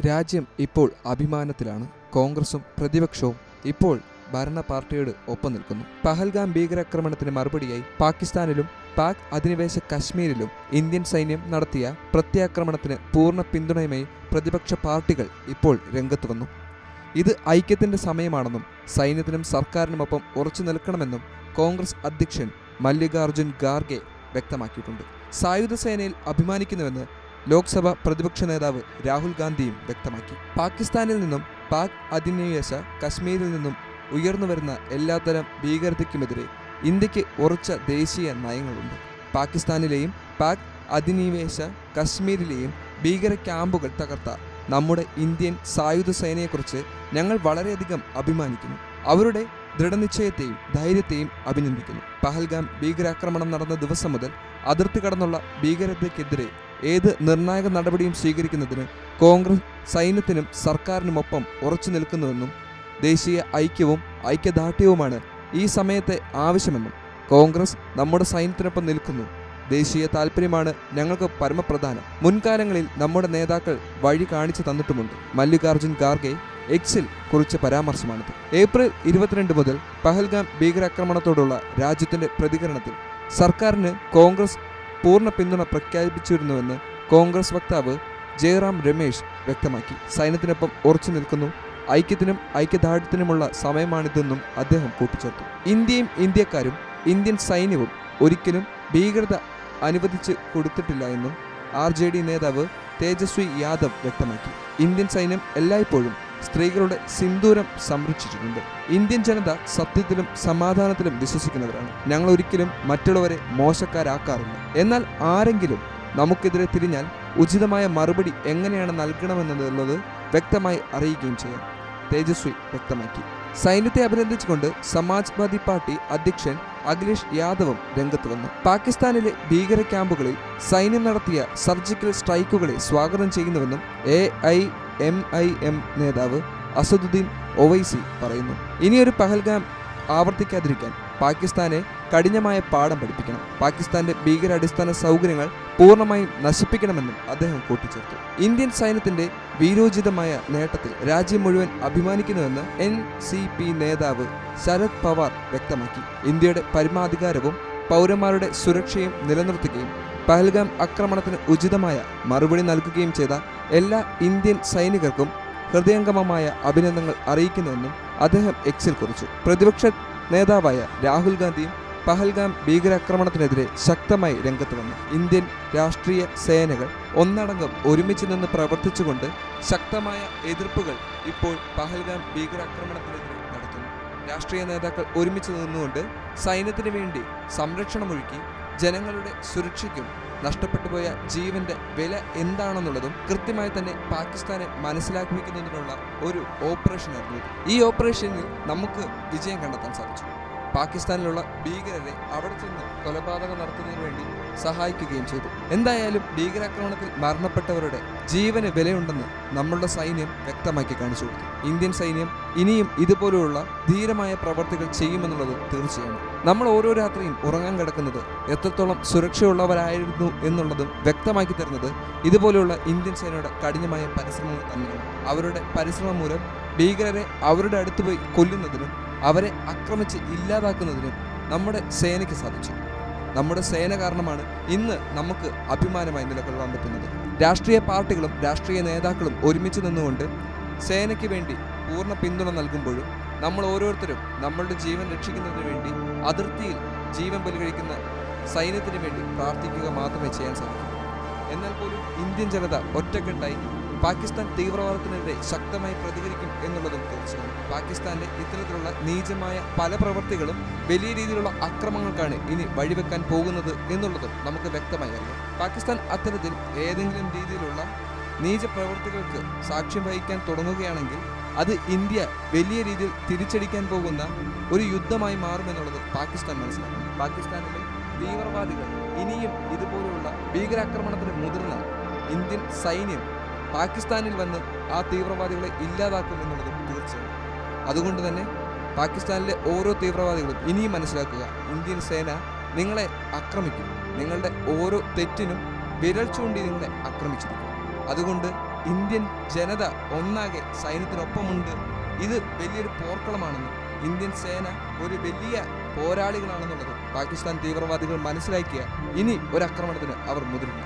രാജ്യം ഇപ്പോൾ അഭിമാനത്തിലാണ്. കോൺഗ്രസും പ്രതിപക്ഷവും ഇപ്പോൾ ഭരണ പാർട്ടിയോട് ഒപ്പം നിൽക്കുന്നു. പഹൽഗാം ഭീകരാക്രമണത്തിന് മറുപടിയായി പാകിസ്ഥാനിലും പാക് അധിനിവേശ കശ്മീരിലും ഇന്ത്യൻ സൈന്യം നടത്തിയ പ്രത്യാക്രമണത്തിന് പൂർണ പിന്തുണയുമായി പ്രതിപക്ഷ പാർട്ടികൾ ഇപ്പോൾ രംഗത്ത് വന്നു. ഇത് ഐക്യത്തിന്റെ സമയമാണെന്നും സൈന്യത്തിനും സർക്കാരിനുമൊപ്പം ഉറച്ചു നിൽക്കണമെന്നും കോൺഗ്രസ് അധ്യക്ഷൻ മല്ലികാർജുൻ ഖാർഗെ വ്യക്തമാക്കിയിട്ടുണ്ട്. സായുധ സേനയിൽ അഭിമാനിക്കുന്നുവെന്ന് ലോക്സഭ പ്രതിപക്ഷ നേതാവ് രാഹുൽ ഗാന്ധിയും വ്യക്തമാക്കി. പാകിസ്ഥാനിൽ നിന്നും പാക് അധിനിവേശ കശ്മീരിൽ നിന്നും ഉയർന്നുവരുന്ന എല്ലാത്തരം ഭീകരതയ്ക്കുമെതിരെ ഇന്ത്യയ്ക്ക് ഉറച്ച ദേശീയ നയങ്ങളുണ്ട്. പാകിസ്ഥാനിലെയും പാക് അധിനിവേശ കശ്മീരിലെയും ഭീകര ക്യാമ്പുകൾ തകർത്ത നമ്മുടെ ഇന്ത്യൻ സായുധ സേനയെക്കുറിച്ച് ഞങ്ങൾ വളരെയധികം അഭിമാനിക്കുന്നു. അവരുടെ ദൃഢനിശ്ചയത്തെയും ധൈര്യത്തെയും അഭിനന്ദിക്കുന്നു. പഹൽഗാം ഭീകരാക്രമണം നടന്ന ദിവസം മുതൽ അതിർത്തി കടന്നുള്ള ഭീകരതയ്ക്കെതിരെ ഏത് നിർണായക നടപടിയും സ്വീകരിക്കുന്നതിന് കോൺഗ്രസ് സൈന്യത്തിനും സർക്കാരിനുമൊപ്പം ഉറച്ചു നിൽക്കുന്നുവെന്നും ദേശീയ ഐക്യവും ഐക്യദാർഢ്യവുമാണ് ഈ സമയത്തെ ആവശ്യമെന്നും കോൺഗ്രസ് നമ്മുടെ സൈന്യത്തിനൊപ്പം നിൽക്കുന്നു. ദേശീയ താല്പര്യമാണ് ഞങ്ങൾക്ക് പരമപ്രധാനം. മുൻകാലങ്ങളിൽ നമ്മുടെ നേതാക്കൾ വഴി കാണിച്ചു തന്നിട്ടുമുണ്ട്. മല്ലികാർജുൻ ഖാർഗെ എക്സിൽ കുറിച്ച പരാമർശമാണിത്. ഏപ്രിൽ ഇരുപത്തിരണ്ട് മുതൽ പഹൽഗാം ഭീകരാക്രമണത്തോടുള്ള രാജ്യത്തിന്റെ പ്രതികരണത്തിൽ സർക്കാരിന് കോൺഗ്രസ് പൂർണ പിന്തുണ പ്രഖ്യാപിച്ചിരുന്നുവെന്ന് കോൺഗ്രസ് വക്താവ് ജയറാം രമേശ് വ്യക്തമാക്കി. സൈന്യത്തിനൊപ്പം ഉറച്ചു നിൽക്കുന്നു. ഐക്യത്തിനും ഐക്യദാർഢ്യത്തിനുമുള്ള സമയമാണിതെന്നും അദ്ദേഹം കൂട്ടിച്ചേർത്തു. ഇന്ത്യയും ഇന്ത്യക്കാരും ഇന്ത്യൻ സൈന്യവും ഒരിക്കലും ഭീകരത അനുവദിച്ച് കൊടുത്തിട്ടില്ല എന്നും ആർ നേതാവ് തേജസ്വി യാദവ് വ്യക്തമാക്കി. ഇന്ത്യൻ സൈന്യം എല്ലായ്പ്പോഴും സ്ത്രീകളുടെ സിന്ദൂരം സംരക്ഷിച്ചിട്ടുണ്ട്. ഇന്ത്യൻ ജനത സത്യത്തിലും സമാധാനത്തിലും വിശ്വസിക്കുന്നവരാണ്. ഞങ്ങൾ ഒരിക്കലും മറ്റുള്ളവരെ മോശക്കാരാക്കാറില്ല. എന്നാൽ ആരെങ്കിലും നമുക്കെതിരെ തിരിഞ്ഞാൽ ഉചിതമായ മറുപടി എങ്ങനെയാണ് നൽകണമെന്നുള്ളത് വ്യക്തമായി അറിയുകയും ചെയ്യാം. തേജസ്വി വ്യക്തമാക്കി. സൈന്യത്തെ അഭിനന്ദിച്ചുകൊണ്ട് സമാജ്വാദി പാർട്ടി അധ്യക്ഷൻ അഖിലേഷ് യാദവും രംഗത്ത് വന്നു. പാകിസ്ഥാനിലെ ഭീകര ക്യാമ്പുകളിൽ സൈന്യം നടത്തിയ സർജിക്കൽ സ്ട്രൈക്കുകളെ സ്വാഗതം ചെയ്യുന്നുവെന്നും A I M I M നേതാവ് അസദുദ്ദീൻ ഒവൈസി പറയുന്നു. ഇനിയൊരു പഹൽഗാം ആവർത്തിക്കാതിരിക്കാൻ പാകിസ്ഥാനെ കഠിനമായ പാഠം പഠിപ്പിക്കണം. പാകിസ്ഥാന്റെ ഭീകരാടിസ്ഥാന സൗകര്യങ്ങൾ പൂർണമായും നശിപ്പിക്കണമെന്നും അദ്ദേഹം കൂട്ടിച്ചേർത്തു. ഇന്ത്യൻ സൈന്യത്തിന്റെ വീരോചിതമായ നേട്ടത്തിൽ രാജ്യം മുഴുവൻ അഭിമാനിക്കുന്നുവെന്ന് എൻ സി പി നേതാവ് ശരത് പവാർ വ്യക്തമാക്കി. ഇന്ത്യയുടെ പരമാധികാരവും പൗരന്മാരുടെ സുരക്ഷയും നിലനിർത്തുകയും പഹൽഗാം ആക്രമണത്തിന് ഉചിതമായ മറുപടി നൽകുകയും ചെയ്ത എല്ലാ ഇന്ത്യൻ സൈനികർക്കും ഹൃദയംഗമമായ അഭിനന്ദനങ്ങൾ അറിയിക്കുന്നുവെന്നും അദ്ദേഹം എക്സിൽ കുറിച്ചു. പ്രതിപക്ഷ നേതാവായ രാഹുൽ ഗാന്ധിയും പഹൽഗാം ഭീകരാക്രമണത്തിനെതിരെ ശക്തമായി രംഗത്ത് വന്നു. ഇന്ത്യൻ രാഷ്ട്രീയ സേനകൾ ഒന്നടങ്കം ഒരുമിച്ച് നിന്ന് പ്രവർത്തിച്ചുകൊണ്ട് ശക്തമായ എതിർപ്പുകൾ ഇപ്പോൾ പഹൽഗാം ഭീകരാക്രമണത്തിനെതിരെ നടത്തുന്നു രാഷ്ട്രീയ നേതാക്കൾ ഒരുമിച്ച് നിന്നുകൊണ്ട് സൈന്യത്തിന് വേണ്ടി സംരക്ഷണമൊഴുക്കി ജനങ്ങളുടെ സുരക്ഷയ്ക്കും നഷ്ടപ്പെട്ടുപോയ ജീവന്റെ വില എന്താണെന്നുള്ളതും കൃത്യമായി തന്നെ പാകിസ്ഥാനെ മനസ്സിലാക്കിക്കുന്നതിനുള്ള ഒരു ഓപ്പറേഷനായിരുന്നു ഈ ഓപ്പറേഷനിൽ നമുക്ക് വിജയം കണ്ടെത്താൻ സാധിച്ചു. പാകിസ്ഥാനിലുള്ള ഭീകരരെ അവിടെ ചെന്ന് കൊലപാതകം നടത്തുന്നതിന് വേണ്ടി സഹായിക്കുകയും ചെയ്തു. എന്തായാലും ഭീകരാക്രമണത്തിൽ മരണപ്പെട്ടവരുടെ ജീവന് വിലയുണ്ടെന്ന് നമ്മളുടെ സൈന്യം വ്യക്തമാക്കി കാണിച്ചു കൊടുത്തു. ഇന്ത്യൻ സൈന്യം ഇനിയും ഇതുപോലെയുള്ള ധീരമായ പ്രവർത്തികൾ ചെയ്യുമെന്നുള്ളത് തീർച്ചയാണ്. നമ്മൾ ഓരോ രാത്രിയും ഉറങ്ങാൻ കിടക്കുന്നത് എത്രത്തോളം സുരക്ഷയുള്ളവരായിരുന്നു എന്നുള്ളതും വ്യക്തമാക്കി തരുന്നത് ഇതുപോലെയുള്ള ഇന്ത്യൻ സേനയുടെ കഠിനമായ പരിശ്രമങ്ങൾ തന്നെയാണ്. അവരുടെ പരിശ്രമം മൂലം ഭീകരരെ അവരുടെ അടുത്ത് പോയി കൊല്ലുന്നതിനും അവരെ ആക്രമിച്ച് ഇല്ലാതാക്കുന്നതിനും നമ്മുടെ സേനയ്ക്ക് സാധിച്ചു. നമ്മുടെ സേന കാരണമാണ് ഇന്ന് നമുക്ക് അഭിമാനമായി നിലകൊള്ളാൻ പറ്റുന്നത്. രാഷ്ട്രീയ പാർട്ടികളും രാഷ്ട്രീയ നേതാക്കളും ഒരുമിച്ച് നിന്നുകൊണ്ട് സേനയ്ക്ക് വേണ്ടി പൂർണ പിന്തുണ നൽകുമ്പോഴും നമ്മൾ ഓരോരുത്തരും നമ്മളുടെ ജീവൻ രക്ഷിക്കുന്നതിന് വേണ്ടി അതിർത്തിയിൽ ജീവൻ ബലികഴിക്കുന്ന സൈന്യത്തിന് വേണ്ടി പ്രാർത്ഥിക്കുക മാത്രമേ ചെയ്യാൻ സാധിക്കൂ. എന്നാൽ പോലും ഇന്ത്യൻ ജനത ഒറ്റക്കെട്ടായി പാകിസ്ഥാൻ തീവ്രവാദത്തിനെതിരെ ശക്തമായി പ്രതികരിക്കും എന്നുള്ളതും തീർച്ചയാണ് പാകിസ്ഥാന്റെ ഇത്തരത്തിലുള്ള നീചമായ പല പ്രവൃത്തികളും വലിയ രീതിയിലുള്ള അക്രമങ്ങൾക്കാണ് ഇനി വഴിവെക്കാൻ പോകുന്നത് എന്നുള്ളതും നമുക്ക് വ്യക്തമായി അറിയാം. പാകിസ്ഥാൻ അത്തരത്തിൽ ഏതെങ്കിലും രീതിയിലുള്ള നീച പ്രവൃത്തികൾക്ക് സാക്ഷ്യം വഹിക്കാൻ തുടങ്ങുകയാണെങ്കിൽ അത് ഇന്ത്യ വലിയ രീതിയിൽ തിരിച്ചടിക്കാൻ പോകുന്ന ഒരു യുദ്ധമായി മാറുമെന്നുള്ളത് പാകിസ്ഥാൻ മനസ്സിലാക്കുന്നു. പാകിസ്ഥാനിലെ തീവ്രവാദികൾ ഇനിയും ഇതുപോലെയുള്ള ഭീകരാക്രമണത്തിന് മുതിർന്ന ഇന്ത്യൻ സൈന്യം പാകിസ്ഥാനിൽ വന്ന് ആ തീവ്രവാദികളെ ഇല്ലാതാക്കും എന്നുള്ളത് തീർച്ചയാണ്. അതുകൊണ്ട് തന്നെ പാകിസ്ഥാനിലെ ഓരോ തീവ്രവാദികളും ഇനിയും മനസ്സിലാക്കുക ഇന്ത്യൻ സേന നിങ്ങളെ ആക്രമിക്കും. നിങ്ങളുടെ ഓരോ തെറ്റിനും വിരൽ ചൂണ്ടി നിങ്ങളെ ആക്രമിച്ചിരിക്കും. അതുകൊണ്ട് ഇന്ത്യൻ ജനത ഒന്നാകെ സൈന്യത്തിനൊപ്പമുണ്ട്. ഇത് വലിയൊരു പോർക്കളമാണെന്നും ഇന്ത്യൻ സേന ഒരു വലിയ പോരാളികളാണെന്നുള്ളത് പാകിസ്ഥാൻ തീവ്രവാദികൾ മനസ്സിലാക്കിയ ഇനി ഒരു ആക്രമണത്തിന് അവർ മുതിരില്ല.